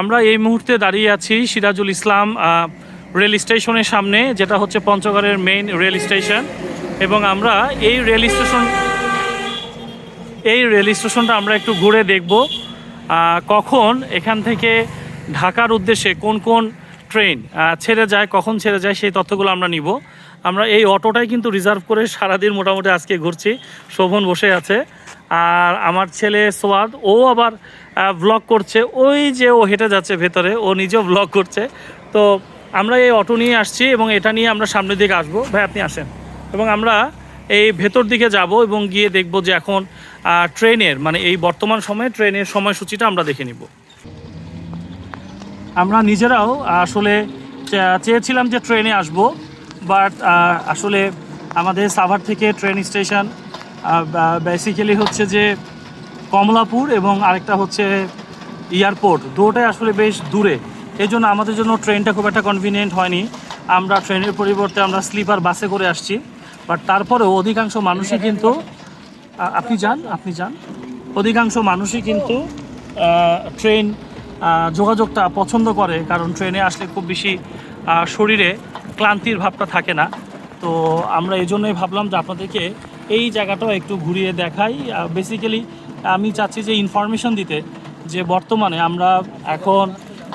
আমরা এই মুহূর্তে দাঁড়িয়ে আছি সিরাজুল ইসলাম রেল স্টেশনের সামনে, যেটা হচ্ছে পঞ্চগড়ের মেইন রেল স্টেশন। এবং আমরা এই রেল স্টেশন, এই রেল স্টেশনটা আমরা একটু ঘুরে দেখব। কখন, এখান থেকে ঢাকার উদ্দেশ্যে কোন কোন ট্রেন ছেড়ে যায়, কখন ছেড়ে যায়, সেই তথ্যগুলো আমরা নিব। আমরা এই অটোটাই কিন্তু রিজার্ভ করে সারাদিন মোটামুটি আজকে ঘুরছি। শোভন বসে আছে। আর আমার ছেলে সোয়াদ, ও আবার ব্লগ করছে। ওই যে ও হেঁটে যাচ্ছে ভেতরে, ও নিজেও ব্লগ করছে। তো আমরা এই অটো নিয়ে আসছি এবং এটা নিয়ে আমরা সামনের দিকে আসব। ভাই, আপনি আসেন। এবং আমরা এই ভেতর দিকে যাব এবং গিয়ে দেখব যে এখন ট্রেনের মানে এই বর্তমান সময়ে ট্রেনের সময়সূচিটা আমরা দেখে নিব। আমরা নিজেরাও আসলে চেয়েছিলাম যে ট্রেনে আসব। বাট আসলে আমাদের সাভার থেকে ট্রেন স্টেশন বেসিক্যালি হচ্ছে যে কমলাপুর এবং আরেকটা হচ্ছে এয়ারপোর্ট দুটোটাই আসলে বেশ দূরে। এই জন্য আমাদের জন্য ট্রেনটা খুব একটা কনভিনিয়েন্ট হয়নি। আমরা ট্রেনের পরিবর্তে আমরা স্লিপার বাসে করে আসছি। বাট তারপরেও অধিকাংশ মানুষই কিন্তু আপনি যান আপনি যান। অধিকাংশ মানুষই কিন্তু ট্রেন যোগাযোগটা পছন্দ করে। কারণ ট্রেনে আসলে খুব বেশি শরীরে ক্লান্তির ভাবটা থাকে না। তো আমরা এই জন্যই ভাবলাম যে আপনাদেরকে এই জায়গাটাও একটু ঘুরিয়ে দেখাই। বেসিক্যালি আমি চাচ্ছি যে ইনফরমেশন দিতে যে বর্তমানে আমরা এখন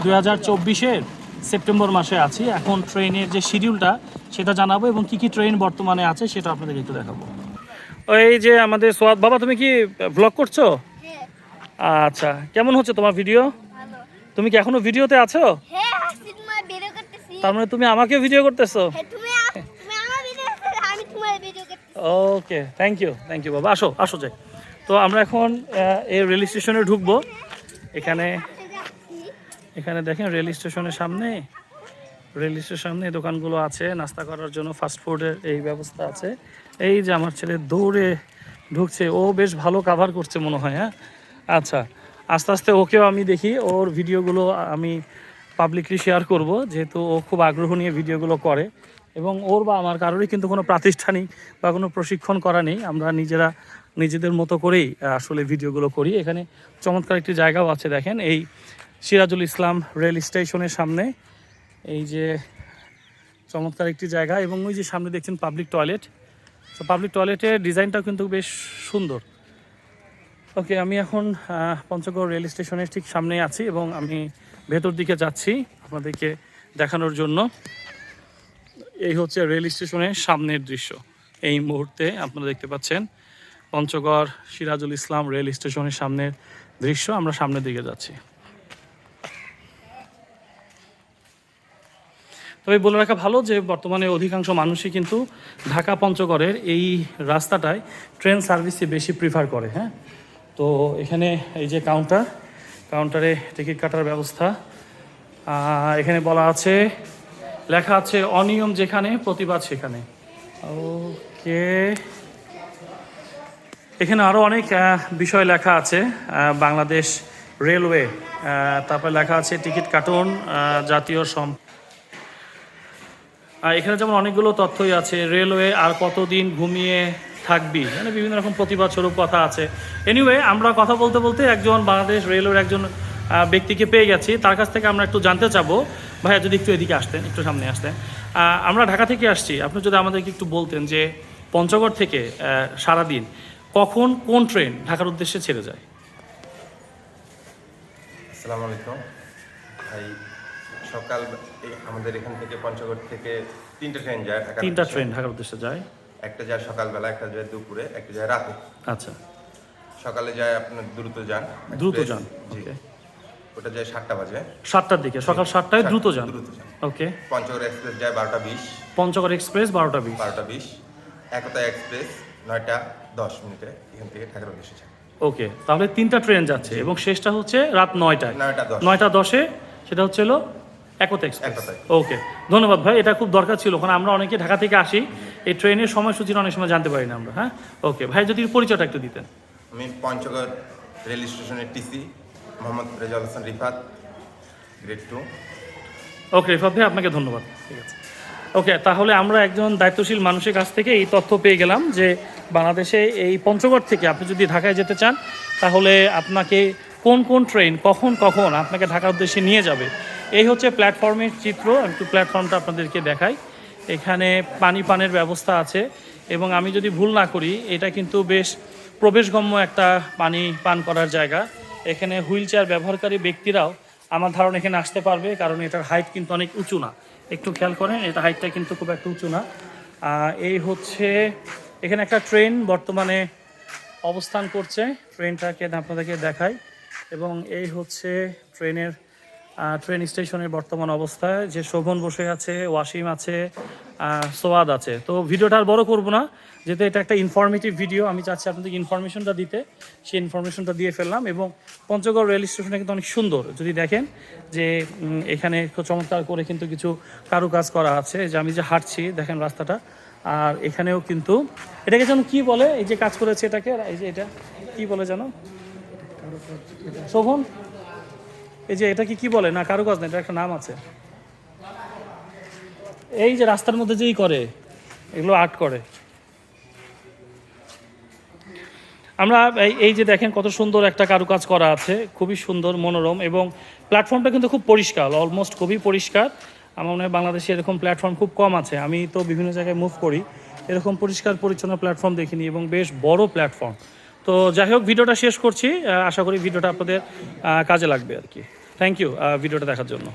দু হাজার চব্বিশের সেপ্টেম্বর মাসে আছি। এখন ট্রেনের যে শিডিউলটা সেটা জানাব এবং কী কী ট্রেন বর্তমানে আছে সেটা আপনাদেরকে একটু দেখাবো। এই যে আমাদের সোয়াদ বাবা তুমি কি ব্লগ করছ? হ্যাঁ। আচ্ছা কেমন হচ্ছে তোমার ভিডিও তুমি কি এখনও ভিডিওতে আছো হ্যাঁ হাসি তোমার ভিডিও করতেছি তার মানে তুমি আমাকে ভিডিও করতেছো? Okay thank you thank you বাবা। আসো আসো যাই। তো আমরা এখন এই রেল স্টেশনে ঢুকবো। এখানে এখানে দেখেন রেল স্টেশনের সামনে। রেল স্টেশনের সামনে দোকানগুলো আছে। নাস্তা করার জন্য ফাস্ট ফুডের এই ব্যবস্থা আছে। এই যে আমার ছেলে দৌড়ে ঢুকছে। ও বেশ ভালো কাভার করছে মনে হয় হ্যাঁ? আচ্ছা আস্তে আস্তে ওকেও আমি দেখি। ওর ভিডিওগুলো আমি পাবলিকলি শেয়ার করব, যেহেতু ও খুব আগ্রহ নিয়ে ভিডিওগুলো করে। এবং ওর বা আমার কারোরই কিন্তু কোনো প্রাতিষ্ঠানিক বা কোনো প্রশিক্ষণ করা নেই। আমরা নিজেরা নিজেদের মতো করেই আসলে ভিডিওগুলো করি। এখানে চমৎকার একটি জায়গাও আছে, দেখেন। এই সিরাজুল ইসলাম রেল স্টেশনের সামনে। এই যে চমৎকার একটি জায়গা এবং ওই যে সামনে দেখছেন পাবলিক টয়লেট তো পাবলিক টয়লেটের ডিজাইনটাও কিন্তু বেশ সুন্দর। ওকে আমি এখন পঞ্চগড় রেল স্টেশনের ঠিক সামনে আছি এবং আমি ভেতর দিকে যাচ্ছি আপনাদেরকে দেখানোর জন্য। এই হচ্ছে রেল স্টেশনের সামনের দৃশ্য। এই মুহূর্তে আপনারা দেখতে পাচ্ছেন পঞ্চগড় সিরাজুল ইসলাম রেল স্টেশনের সামনের দৃশ্য। আমরা সামনের দিকে যাচ্ছি। তবে বলে রাখা ভালো যে বর্তমানে অধিকাংশ মানুষই কিন্তু ঢাকা পঞ্চগড়ের এই রাস্তাটায় ট্রেন সার্ভিসই বেশি প্রিফার করে হ্যাঁ? তো এখানে এই যে কাউন্টার কাউন্টারে টিকিট কাটার ব্যবস্থা। এখানে বলা আছে, লেখা আছে, অনিয়ম যেখানে, প্রতিবাদ সেখানে। ওকে। এখানে আরও অনেক বিষয় লেখা আছে বাংলাদেশ রেলওয়ে। তারপরে লেখা আছে, টিকিট কাটুন জাতীয় সম এখানে যেমন অনেকগুলো তথ্যই আছে, রেলওয়ে আর কতদিন ঘুমিয়ে থাকবি মানে বিভিন্ন রকম প্রতিবাদ স্বরূপ কথা আছে। এনিওয়ে আমরা কথা বলতে বলতে একজন বাংলাদেশ রেলওয়ের একজন ব্যক্তিকে পেয়ে গেছি। তার কাছ থেকে আমরা একটু জানতে চাবো। ভাইয়া যদি একটু এদিকে আসতেন একটু সামনে আসতেন। আমরা ঢাকা থেকে আসছি। আপনি যদি আমাদেরকে একটু বলতেন যে পঞ্চগড় থেকে সারাদিন কখন কোন ট্রেন ঢাকার উদ্দেশ্যে ছেড়ে যায়? আসসালামু আলাইকুম। ভাই সকাল আমাদের এখান থেকে পঞ্চগড় থেকে তিনটা ট্রেন যায় তিনটা ট্রেন ঢাকার উদ্দেশ্যে যায়। একটা যায় সকালবেলা একটা যায় দুপুরে একটা যায় রাতে। আচ্ছা। সকালে যায় আপনার দ্রুত যান দ্রুত যান জি। ওটা যায় সাতটা বাজে। সাতটার দিকে সকাল সাতটায় দ্রুত যান। দ্রুত যান। ওকে পঞ্চগড় এক্সপ্রেস যায় বারোটা বিশ। পঞ্চগড় এক্সপ্রেস বারোটা বিশ। বারোটা বিশ। একতা এক্সপ্রেস নয়টা দশ মিনিটে এখান থেকে ঢাকার উদ্দেশ্যে যায় ওকে তাহলে তিনটা ট্রেন যাচ্ছে এবং শেষটা হচ্ছে রাত নয়টায়। নয়টা দশ। দশে সেটা হচ্ছে হলো একতা এক্সপ্রেস ওকে ধন্যবাদ ভাই এটা খুব দরকার ছিল। কারণ আমরা অনেকে ঢাকা থেকে আসি। এই ট্রেনের সময়সূচিটা অনেক সময় জানতে পারি না আমরা হ্যাঁ? ওকে ভাই যদি পরিচয়টা একটু দিতেন। আমি পঞ্চগড় রেল স্টেশনের TC Mohammad Rezaul Hasan Rifat grade two. Okay Rifat ভাই আপনাকে ধন্যবাদ। ঠিক আছে। ওকে তাহলে আমরা একজন দায়িত্বশীল মানুষের কাছ থেকে এই তথ্য পেয়ে গেলাম যে বাংলাদেশে এই পঞ্চগড় থেকে আপনি যদি ঢাকায় যেতে চান তাহলে আপনাকে কোন কোন ট্রেন কখন কখন আপনাকে ঢাকার উদ্দেশ্যে নিয়ে যাবে এই হচ্ছে প্ল্যাটফর্মের চিত্র। একটু প্ল্যাটফর্মটা আপনাদেরকে দেখাই। এখানে পানি পানের ব্যবস্থা আছে এবং আমি যদি ভুল না করি, এটা কিন্তু বেশ প্রবেশগম্য একটা পানি পান করার জায়গা। এখানে হুইল চেয়ার ব্যবহারকারী ব্যক্তিরাও আমার ধারণা এখানে আসতে পারবে, কারণ এটার হাইট কিন্তু অনেক উঁচু না। একটু খেয়াল করেন, এটা হাইটটা কিন্তু খুব একটা উঁচু না। এই হচ্ছে, এখানে একটা ট্রেন বর্তমানে অবস্থান করছে। ট্রেনটাকে আপনাদেরকে দেখাই। এবং এই হচ্ছে ট্রেনের ট্রেন স্টেশনের বর্তমান অবস্থায় যে শোভন বসে আছে, ওয়াসিম আছে সোয়াদ আছে। তো ভিডিওটা আর বড় করব না, যেহেতু এটা একটা ইনফরমেটিভ ভিডিও আমি চাচ্ছি আপনাদের ইনফরমেশনটা দিতে। সেই ইনফরমেশনটা দিয়ে ফেললাম এবং পঞ্চগড় রেল স্টেশনটা কিন্তু অনেক সুন্দর। যদি দেখেন যে এখানে চমৎকার করে কিন্তু কিছু কারুকাজ করা আছে, যে আমি যে হাঁটছি, দেখেন রাস্তাটা। আর এখানেও কিন্তু, এটাকে যেন কি বলে? এই যে কাজ করেছে এটাকে, এই যে এটা, কি বলে যেন? শোভন? এই যে এটা কি কি বলে? না, কারুকাজ না, এটা একটা নাম আছে। এই যে রাস্তার মধ্যে যেই করে, এগুলো আর্ট করে। আমরা এই- যে দেখেন কত সুন্দর একটা কারুকাজ করা আছে, খুবই সুন্দর, মনোরম এবং প্ল্যাটফর্মটা কিন্তু খুব পরিষ্কার অলমোস্ট খুবই পরিষ্কার। আমার মনে হয় বাংলাদেশে এরকম প্ল্যাটফর্ম খুব কম আছে। আমি তো বিভিন্ন জায়গায় মুভ করি, এরকম পরিষ্কার, পরিচ্ছন্ন প্ল্যাটফর্ম দেখিনি এবং বেশ বড় প্ল্যাটফর্ম তো যাই হোক, ভিডিওটা শেষ করছি। আশা করি ভিডিওটা আপনাদের কাজে লাগবে আর কি। থ্যাংক ইউ ভিডিওটা দেখার জন্য।